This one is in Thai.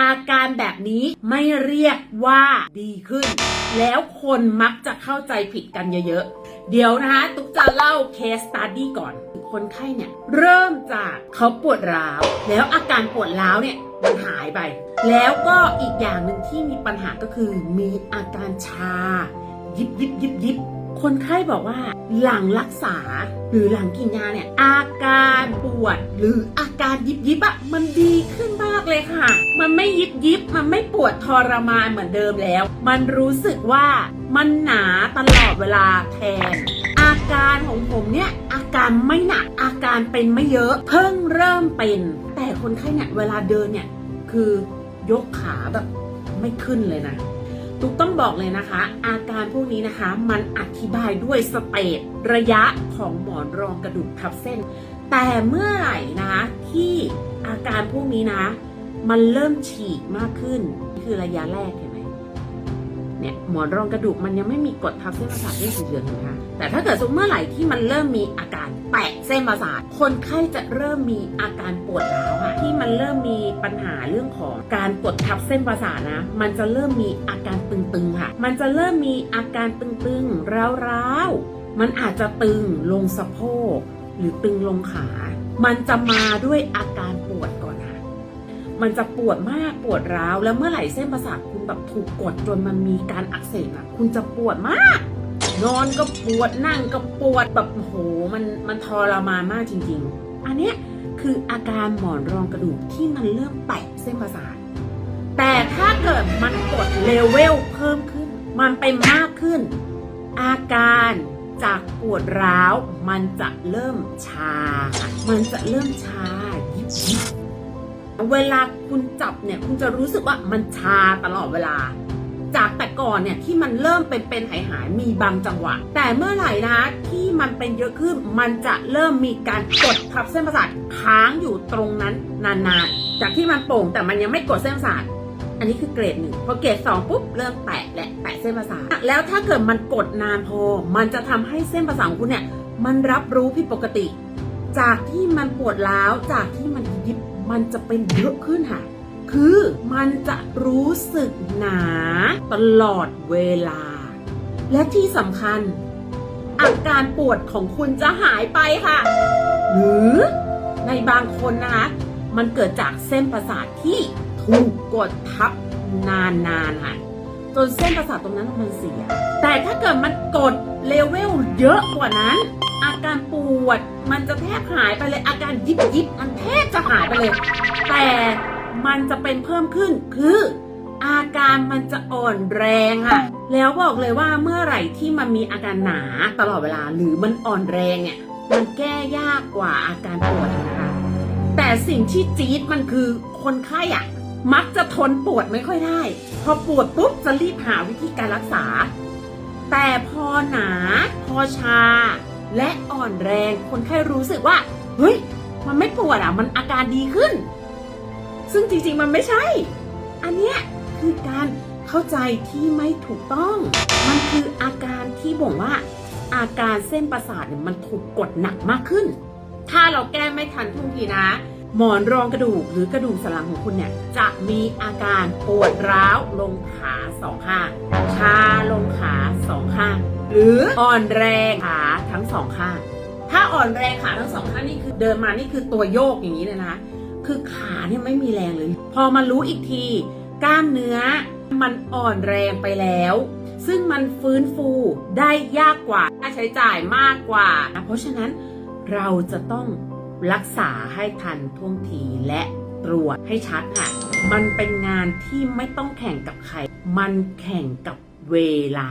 อาการแบบนี้ไม่เรียกว่าดีขึ้น แล้วคนมักจะเข้าใจผิดกันเยอะๆ เดี๋ยวนะคะตุ๊กจะเล่าเคสตัดดี้ก่อน คนไข้เนี่ย เริ่มจากเขาปวดร้าว แล้วอาการปวดร้าวเนี่ยมันหายไป แล้วก็อีกอย่างหนึ่งที่มีปัญหาก็คือมีอาการชา ยิบยิบยิบยิบ คนไข้บอกว่าหลังรักษาหรือหลังกินยาเนี่ย อาการปวดหรืออาการยิบยิบอะมันดีขึ้นมากเลยค่ะ มันไม่ยิบยิบมันไม่ปวดทรมานเหมือนเดิมแล้ว มันรู้สึกว่ามันหนาตลอดเวลาแทน อาการของผมเนี่ยอาการไม่หนักอาการเป็นไม่เยอะ เพิ่งเริ่มเป็น แต่คนไข้เนี่ยเวลาเดินเนี่ยคือยกขาแบบไม่ขึ้นเลยนะ ตุ๊กต้องบอกเลยนะคะ อาการพวกนี้นะคะมันอธิบายด้วยสเตจระยะของหมอนรองกระดูกทับเส้น แต่เมื่อไหร่นะคะที่อาการพวกนี้นะ มันเริ่มฉีกมากขึ้น คือระยะแรกเห็นไหมเนี่ยหมอนรองกระดูกมันยังไม่มีกดทับเส้นประสาทด้วยสีเหลืองนไหมคะแต่ถ้าเกิดสมมติเมื่อไหร่ที่มันเริ่มมีอาการแตะเส้นประสาทคนไข้จะเริ่มมีอาการปวดร้าวค่ะที่ มันเริ่มมีปัญหาเรื่องของการกดทับเส้นประสาทนะ มันจะเริ่มมีอาการตึงๆค่ะ มันจะเริ่มมีอาการตึงๆร้าวๆ มันอาจจะตึงลงสะโพกหรือตึงลงขา มันจะมาด้วยอาการปวดก่อนค่ะ มันจะปวดมากปวดร้าวแล้วเมื่อไหร่เส้นประสาทคุณแบบถูกกดจนมันมีการอักเสบอะคุณจะปวดมากนอนก็ปวดนั่งก็ปวดแบบโอ้โหมันมันทรมานมากจริง ๆ อันเนี้ย คืออาการหมอนรองกระดูกที่มันเริ่มแตะเส้นประสาท แต่ถ้าเกิดมันกดเลเวลเพิ่มขึ้น มันไปมากขึ้น อาการจากปวดร้าว มันจะเริ่มชา มันจะเริ่มชายิบยิบเวลาคุณจับเนี่ย คุณจะรู้สึกว่ามันชาตลอดเวลา จากแต่ก่อนเนี่ยที่มันเริ่มเป็นเป็นหายหายมีบางจังหวะ แต่เมื่อไหร่นะที่มันเป็นเยอะขึ้นมันจะเริ่มมีการกดทับเส้นประสาทค้างอยู่ตรงนั้นนานๆ จากที่มันโป่งแต่มันยังไม่กดเส้นประสาทอันนี้คือเกรดหนึ่งพอเกรดสองปุ๊บเริ่มแตะและแตะเส้นประสาทแล้วถ้าเกิดมันกดนานพอ มันจะทำให้เส้นประสาทของคุณเนี่ยมันรับรู้ผิดปกติ จากที่มันปวดร้าวจากที่มันยิบมันจะเป็นเยอะขึ้นค่ะ คือมันจะรู้สึกหนาตลอดเวลา และที่สำคัญ อาการปวดของคุณจะหายไปค่ะ หรือในบางคนนะคะ มันเกิดจากเส้นประสาทที่ถูกกดทับนานๆค่ะจนเส้นประสาทตรงนั้นมันเสีย แต่ถ้าเกิดมันกดเลเวลเยอะกว่านั้น อาการปวดมันจะแทบหายไปเลยอาการยิบยิบมันแทบจะหายไปเลย แต่ มันจะเป็นเพิ่มขึ้นคืออาการมันจะอ่อนแรงค่ะแล้วบอกเลยว่าเมื่อไหร่ที่มันมีอาการหนาตลอดเวลาหรือมันอ่อนแรงเนี่ยมันแก้ยากกว่าอาการปวดนะคะ แต่สิ่งที่จี๊ดมันคือคนไข้อะมักจะทนปวดไม่ค่อยได้ พอปวดปุ๊บจะรีบหาวิธีการรักษา แต่พอหนา พอชา และอ่อนแรงคนไข้รู้สึกว่า เฮ้ย มันไม่ปวดอะ มันอาการดีขึ้น ซึ่งจริงๆมันไม่ใช่ อันเนี้ยคือการเข้าใจที่ไม่ถูกต้อง มันคืออาการที่บ่งว่า อาการเส้นประสาทเนี่ยมันถูกกดหนักมากขึ้น ถ้าเราแก้ไม่ทันท่วงทีนะ หมอนรองกระดูกหรือกระดูกสันหลังของคุณเนี่ยจะมีอาการปวดร้าวลงขาสองข้างชาลงขาสองข้างหรืออ่อนแรงขาทั้งสองข้าง ถ้าอ่อนแรงขาทั้งสองข้างนี่คือเดินมานี่คือตัวโยกอย่างนี้เลยนะ คือขาเนี่ยไม่มีแรงเลย พอมารู้อีกที กล้ามเนื้อมันอ่อนแรงไปแล้ว ซึ่งมันฟื้นฟูได้ยากกว่าค่าใช้จ่ายมากกว่า เพราะฉะนั้นเราจะต้องรักษาให้ทันท่วงทีและตรวจให้ชัดค่ะ มันเป็นงานที่ไม่ต้องแข่งกับใคร มันแข่งกับเวลา